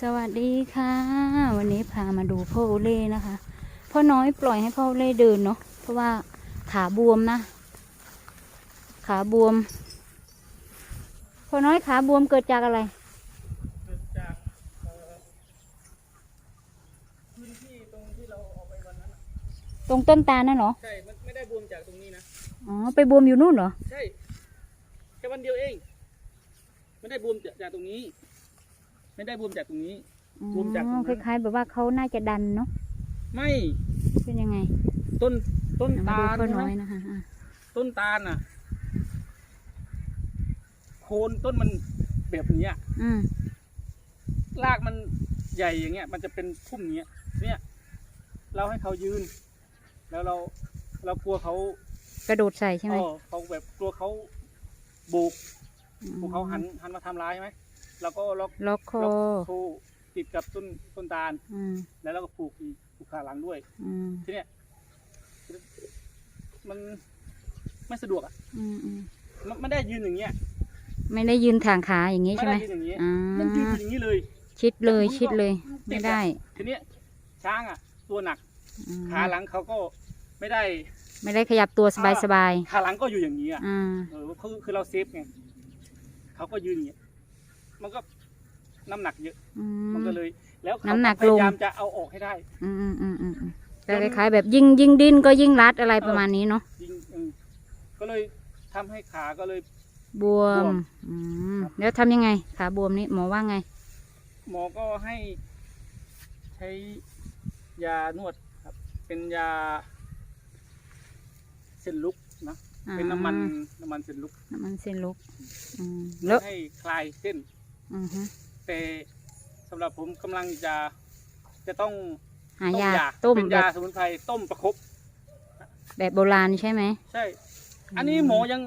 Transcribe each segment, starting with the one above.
สวัสดีค่ะ วันนี้พามาดูพ่อโอเล่นะคะพ่อน้อยปล่อยให้พ่อโอเล่เดินเนาะเพราะว่าขาบวมนะ ขาบวมพ่อน้อยขาบวมเกิดจากอะไรเกิดจากเอ่อพื้นที่ตรงที่เราเอาไปวันนั้นน่ะตรงต้นตาลนั่นเหรอใช่มันไม่ได้บวมจากตรงนี้นะอ๋อไปบวมอยู่นู่นเหรอใช่แค่วันเดียวเอง ไม่ได้บวมจากจากตรงนี้ ไม่ได้บวมจากตรงนี้ อ๋บวมจากตรงนั้อน คล้ายๆแบบว่าเขาน่าจะดันเนาะไม่เป็นยังไงต้นต้นเดี๋ยวมาตาดูลพ่อใช่น้ไหอมยนะคะอะต้นตาลน่ะ โคนต้นมันแบบเนี้ย อืมรากมันใหญ่อย่างเงี้ย มันจะเป็นพุ่มอย่างเงี้ย เนี่ย เราให้เขายืน แล้วเราเรากลัวเขากระโดดใส่ใช่ไหมเออเขาแบบกลัวเขาโบุก กลัวเขาหันหันมาทำร้ายใช่ไหมเราก็ล็อกล็อกคอล็อกโคติดกับต้นต้นตาลอืมแล้วเราก็ผูกอีกผูกขาหลังด้วย อืมทีเนี้ยมันไม่สะดวกอะอืมอืมมันไม่ได้ยืนอย่างเงี้ยไม่ได้ยืนทางขาอย่างนี้ไม่ใช่ไหมได้ยืนอย่างเงี้ยอ่ามันยืนอย่างนี้เลย ชิดเลยชิดเลย ไม่ได้ทีเนี้ยช้างอะ ตัวหนักอืมขาหลังเขาก็ไม่ได้ ไม่ได้ขยับตัวสบายสบายขาหลังก็อยู่อย่างนี้อะอ่า เออคือคือเราเซฟไง เขาก็ยืนอย่างเงี้ยมันก็น้ำหนักเยอะ อืมันก็มเลย แล้วเขาน้ำหนักพยายามลงจะเอาออกให้ได้ อืมอืมอืมอืมอืมแต่คล้ายๆแบบยิ่งยิ่งดิ้นก็ยิ่งรัดอะไรประมาณนี้เนาะยิงเออก็เลยทำให้ขาก็เลย บวบมวมอืมครับแล้วทำยังไงขาบวมนี่หมอว่าไง หมอก็ให้ใช้ยานวดครับ เป็นยาเส้นลุกนะ อ่าเป็นน้ำมันน้ำมันเส้นลุกน้ำมันเส้นลุกอืมนแล้ววดให้คลายเส้น อือฮึแต่สำหรับผมกำลังจะจะต้องหาต้มยายาต้มเป็นแบยาบสมุนไพรต้มประคบ แบบโบราณใช่ไหมใช่ อันนี้อืมหมอยัง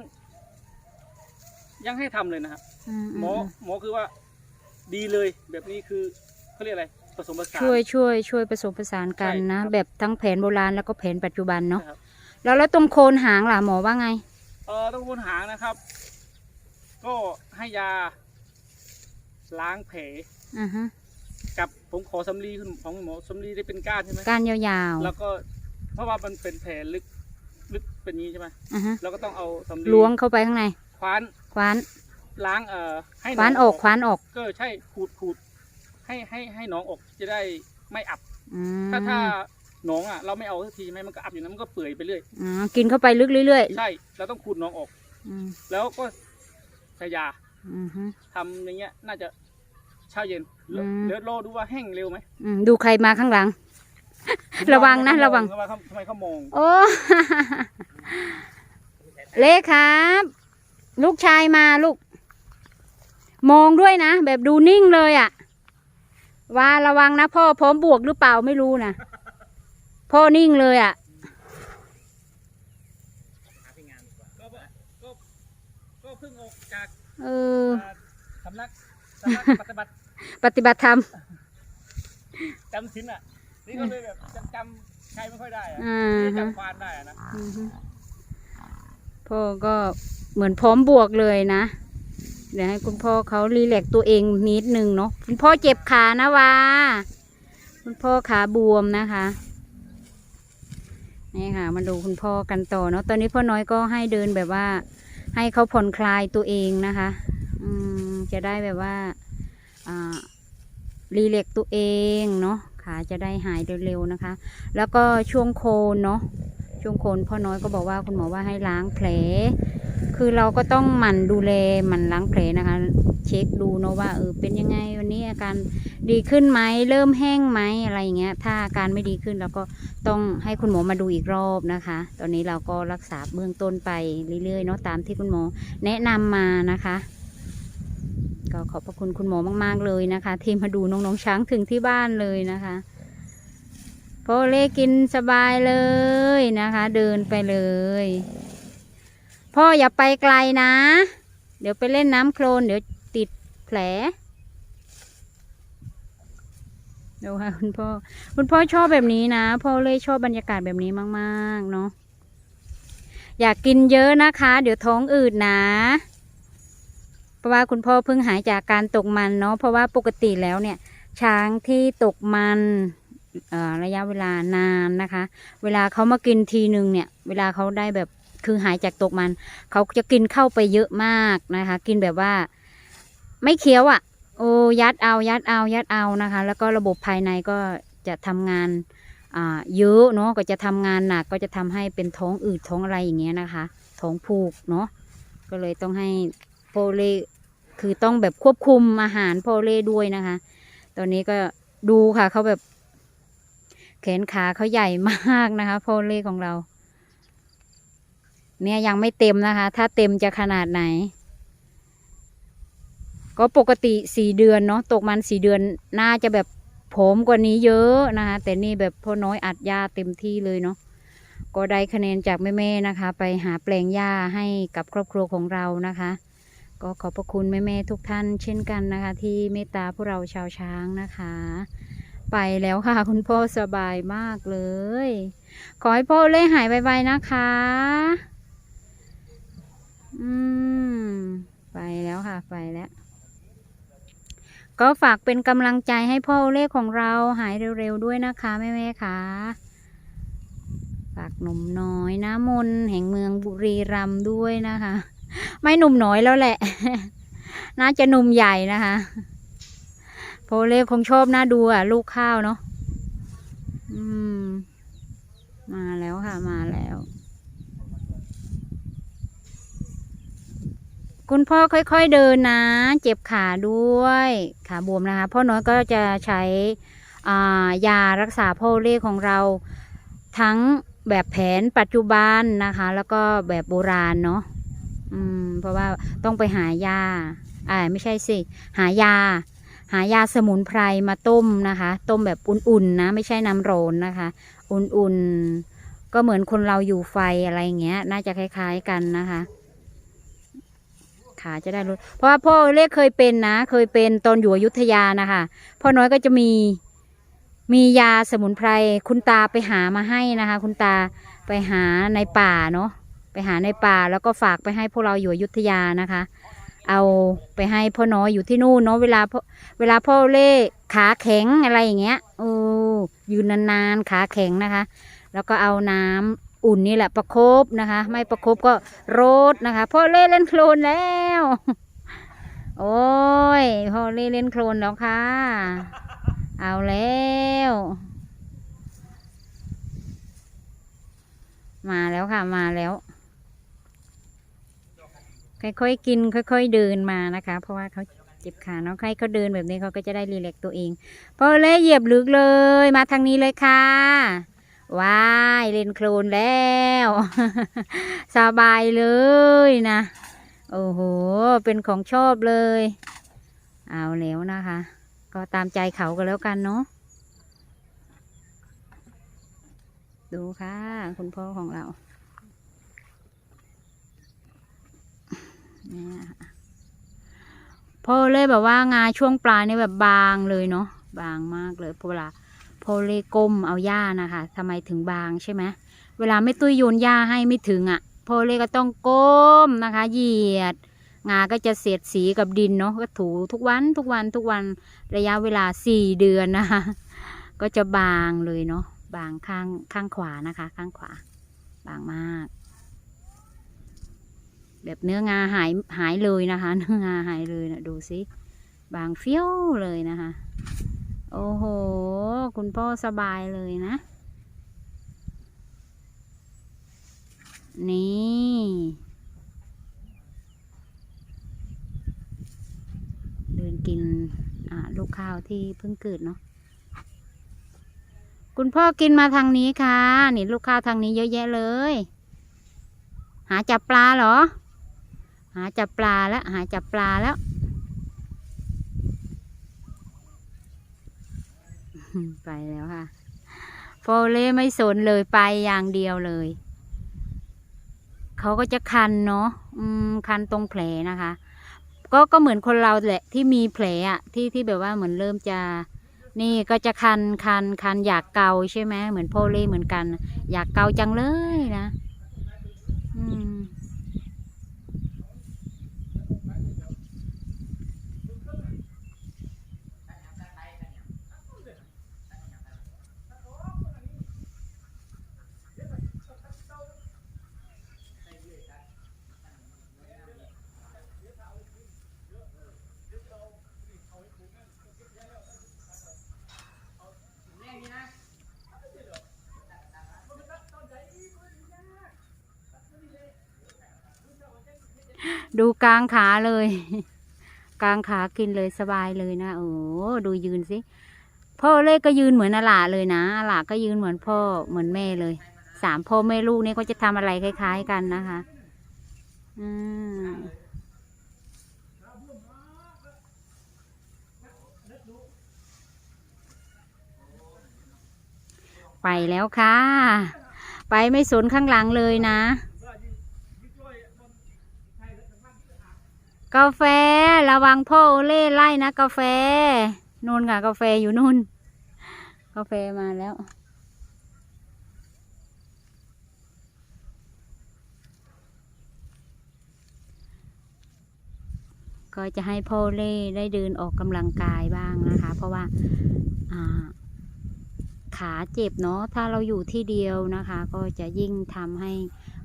ยังให้ทำเลยนะครับอืมหมอหมอคือว่า ดีเลยแบบนี้คือเขาเรียกอะไรผสมผสาน ช่วยช่วยช่วยผสมผสานกันใช่นะ ครับ แบบทั้งแผนโบราณแล้วก็แผนปัจจุบันเนาะ นะครับ แล้วแล้วตรงโคนหางล่ะหมอว่าไง เออต้องคนหางนะครับ ก็ให้ยา ล้างแผลอ่าฮะกับผมขอสำลีของหมอสำลีได้เป็นก้านใช่ไหมก้านยาวแล้วก็เพราะว่ามันเป็นแผลลึกลึกเป็นนี้ใช่ไหมๆอ่าฮะเราก็ต้องเอาสำลีล้วงเข้าไปข้างในคว้านคว้านล้างเอ่อให้คว้านหออกคว้านออกก็ใช่ขูดขูดให้ให้ให้หน้องออกจะได้ไม่อับ อืมถ้าถ้า หนองอะเราไม่เอาสักทีไหมมันก็อับอยู่นั้นมันก็เปื่อยไปเรื่อยอ๋อกินเข้าไปลึกเรื่อยใช่เราต้องขูดหนองออก ๆอืมแล้วก็ใช้ยาอืมฮึ ทำอย่างเงี้ย น่าจะเช้าเย็นอืมเดี๋ยวรอดูว่าแห้งเร็วไหมอืมดูใครมาข้างหลัง ระวังนะระวัง ทำไมเขาทำไมเขามองโอ้ เล็กครับ ลูกชายมาลูก มองด้วยนะ แบบดูนิ่งเลยอะ่ะว่าระวังนะพ่อพร้อมบวกหรือเปล่าไม่รู้นะ พ่อนิ่งเลยอะ่ะ ก็ก็ก็เพิ่งออกจากเอออ่าสำนักสำนักปฏิบัติปฏิบัติธรรมจำศีลอะ นี่ก็เลยแบบจำจำใครไม่ค่อยได้อะอ่านี่ฮะจำควานได้อะนะอือฮึพ่อก็เหมือนพร้อมบวกเลยนะ เดี๋ยวให้คุณพ่อเขารีแลกซ์ตัวเองนิดนึงเนาะคุณพ่อเจ็บขานะวาคุณพ่อขาบวมนะคะ นี่ค่ะ มาดูคุณพ่อกันต่อเนาะตอนนี้พ่อน้อยก็ให้เดินแบบว่า ให้เขาผ่อนคลายตัวเองนะคะอืมจะได้แบบว่าอ่ารีแลกตัวเองเนาะขาจะได้หายเร็วๆนะคะ แล้วก็ช่วงโคนเนาะช่วงโคนพ่อน้อยก็บอกว่าคุณหมอว่าให้ล้างแผล คือเราก็ต้องหมั่นดูแลหมั่นล้างแผลนะคะ เช็คดูเนาะว่าเออเป็นยังไงวันนี้อาการดีขึ้นไหมเริ่มแห้งไหมอะไรอย่างเงี้ย ถ้าอาการไม่ดีขึ้นเราก็ต้องให้คุณหมอมาดูอีกรอบนะคะ ตอนนี้เราก็รักษาเบื้องต้นไปเรื่อยๆเนาะตามที่คุณหมอแนะนำมานะคะก็ขอบพระคุณคุณหมอมาก ๆ เลยนะคะ ที่มาดูน้องๆช้างถึงที่บ้านเลยนะคะพ่อเล่กินสบายเลยนะคะ เดินไปเลย พ่ออย่าไปไกลนะ เดี๋ยวไปเล่นน้ำโคลนเดี๋ยว ลดูค่ะคุณพ่อ คุณพ่อชอบแบบนี้นะ พ่อเลยชอบบรรยากาศแบบนี้มากๆ เนาะ อยากกินเยอะนะคะ เดี๋ยวท้องอืดนะพราะว่าคุณพ่อเพิ่งหายจากการตกมันเนาะเพราะว่าปกติแล้วเนี่ย ช้างที่ตกมันระยะเวลานานนะคะ เวลาเขามากินทีหนึ่งเนี่ย เวลาเขาได้แบบคือหายจากตกมัน เขาจะกินเข้าไปเยอะมากนะคะ กินแบบว่า ไม่เคี้ยวอะ่ะ โอ้ยัดเอายัดเอายัดเอานะคะ แล้วก็ระบบภายในก็จะทำงานอ่าเยอะเนาะก็จะทำงานหนักก็จะทำให้เป็นท้องอืดท้องอะไรอย่างเงี้ยนะคะ ท้องผูกเนาะก็เลยต้องให้โพเลคือต้องแบบควบคุมอาหารโพเลด้วยนะคะ ตอนนี้ก็ดูค่ะเขาแบบแขนขาเขาใหญ่มากนะคะโพเลของเรา เนี่ยยังไม่เต็มนะคะ ถ้าเต็มจะขนาดไหน ก็ปกติสี่เดือนเนาะตกมันสี่เดือนน่าจะแบบผมกว่านี้เยอะนะคะแต่นี่แบบพ่อน้อยอัดยาเต็มที่เลยเนาะก็ได้คะแนนจากแม่ๆนะคะ ไปหาแปลงหญ้าให้กับครอบครัวของเรานะคะ ก็ขอบพระคุณแม่ๆทุกท่านเช่นกันนะคะ ที่เมตตาพวกเราชาวช้างนะคะ ไปแล้วค่ะคุณพ่อสบายมากเลย ขอให้พ่อเล่หายไวๆนะคะ อืม ไปแล้วค่ะไปแล้ว ก็ฝากเป็นกำลังใจให้พ่อเล่ของเราหายเร็วๆด้วยนะคะแม่ๆค่ะฝากหนุ่มน้อยน้ำมนต์แห่งเมืองบุรีรัมย์ด้วยนะคะ ไม่หนุ่มน้อยแล้วแหละ น่าจะหนุ่มใหญ่นะคะโพเล่คงชอบน่าดูอะ ลูกข้าวเนาะอืม มาแล้วค่ะมาแล้ว คุณพ่อค่อยๆเดินนะ เจ็บขาด้วยขาบวมนะคะพ่อน้อยก็จะใช้อ่ายารักษาพ่อเล่ของเราทั้งแบบแผนปัจจุบันนะคะ แล้วก็แบบโบราณเนาะอืมเพราะว่าต้องไปหายาอ่าไม่ใช่สิ หายา หายาสมุนไพรมาต้มนะคะ ต้มแบบอุ่นๆนะ ไม่ใช่น้ำร้อนนะคะ อุ่นๆก็เหมือนคนเราอยู่ไฟอะไรเงี้ย น่าจะคล้าย ๆกันนะคะ ขาจะได้ลดเพราะว่าพ่อเล็กเคยเป็นนะ เคยเป็นตอนอยู่อยุธยานะคะพ่อน้อยก็จะมีมียาสมุนไพรคุณตาไปหามาให้นะคะ คุณตาไปหาในป่าเนาะไปหาในป่าแล้วก็ฝากไปให้พวกเราอยู่อยุธยานะคะ เอาไปให้พ่อน้อยอยู่ที่นู่นเนาะเวลาพ่อเวลาพ่อเล่ขาแข็งอะไรอย่างเงี้ยโอ้ยืนนานๆขาแข็งนะคะ แล้วก็เอาน้ำ อุ่นนี่แหละประคบนะคะ ไม่ประคบก็โรดนะคะพ่อเล่เล่นโคลนแล้ว โอ้ยพ่อเล่เล่นโคลนแล้วค่ะ เอาแล้วมาแล้วค่ะมาแล้ว ค่อยๆกิน ค่อยๆเดินมานะคะ เพราะว่าเขาเจ็บขาเนาะใครเขาเดินแบบนี้เขาก็จะได้รีแลกตัวเองพอเลยเหยียบลึกเลย มาทางนี้เลยค่ะ ว้ายเล่นโคลนแล้ว สบายเลยนะ โอ้โห เป็นของชอบเลย เอาแล้วนะคะ ก็ตามใจเขาก็แล้วกันเนาะดูค่ะ คุณพ่อของเราเนี่ยพ่อเลยแบบว่างาช่วงปลายเนี่ยแบบบางเลยเนาะบางมากเลยเพราะเวลา พอเลก้มเอาหญ้านะคะทำไมถึงบางใช่ไหมเวลาไม่ตุ้ยโยนหญ้าให้ไม่ถึงอะ่ะพอเลก็ต้องก้มนะคะเหยียดงาก็จะเสียดสีกับดินเนาะก็ถูทุกวันทุกวันทุกวันระยะเวลาสี่เดือนนะคะ ก็จะบางเลยเนาะบางข้างข้างขวานะคะ ข้างขวา บางมาก แบบเนื้องาหายหายเลยนะคะ เนื้องาหายเลยนะดูสิบางเฟี้ยวเลยนะคะ โอ้โห คุณพ่อสบายเลยนะ นี่ เดินกินอ่าลูกข้าวที่เพิ่งเกิดเนาะ คุณพ่อกินมาทางนี้ค่ะ นี่ลูกข้าวทางนี้เยอะแยะเลย หาจับปลาเหรอ หาจับปลาแล้ว หาจับปลาแล้ว ไปแล้วค่ะโฟเล่ไม่สนเลยไปอย่างเดียวเลย เขาก็จะคันเนาะอืมคันตรงแผลนะคะ ก็ก็เหมือนคนเราแหละที่มีแผลอะที่ที่แบบว่าเหมือนเริ่มจะนี่ก็จะคันคันคันอยากเกาใช่ไหมเหมือนโพเล่เหมือนกัน อยากเกาจังเลยนะ ดูกลางขาเลย กลางขากินเลยสบายเลยนะโอ้ดูยืนสิพ่อเล่ก็ยืนเหมือนอาหลาเลยนะอาหลาก็ยืนเหมือนพ่อเหมือนแม่เลยสามพ่อแม่ลูกนี่ก็จะทำอะไรคล้าย ๆ กันนะคะอืมไปแล้วค่ะ ไปไม่สนข้างหลังเลยนะ กาแฟระวังพ่อโอเล่ไล่นะ กาแฟนู่นค่ะ กาแฟอยู่นู่น กาแฟมาแล้ว ก็จะให้พ่อเล่ได้เดินออกกำลังกายบ้างนะคะ เพราะว่าอ่าขาเจ็บเนาะถ้าเราอยู่ที่เดียวนะคะ ก็จะยิ่งทำให้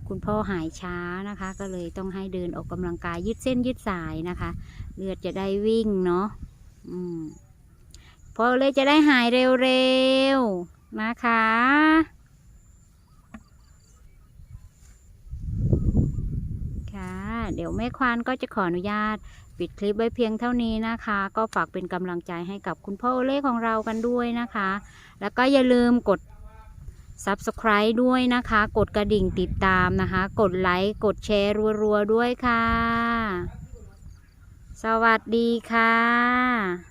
คุณพ่อหายช้านะคะ ก็เลยต้องให้เดินออกกำลังกายยืดเส้นยืดสายนะคะ เลือดจะได้วิ่งเนาะอืมพอเลยจะได้หายเร็วๆนะคะค่ะเดี๋ยวแม่ควานก็จะขออนุญาตปิดคลิปไว้เพียงเท่านี้นะคะ ก็ฝากเป็นกำลังใจให้กับคุณพ่อเล่ของเรากันด้วยนะคะ แล้วก็อย่าลืมกด subscribe ด้วยนะคะ กดกระดิ่งติดตามนะคะ กดไลค์ กดแชร์รัวๆด้วยค่ะ สวัสดีค่ะ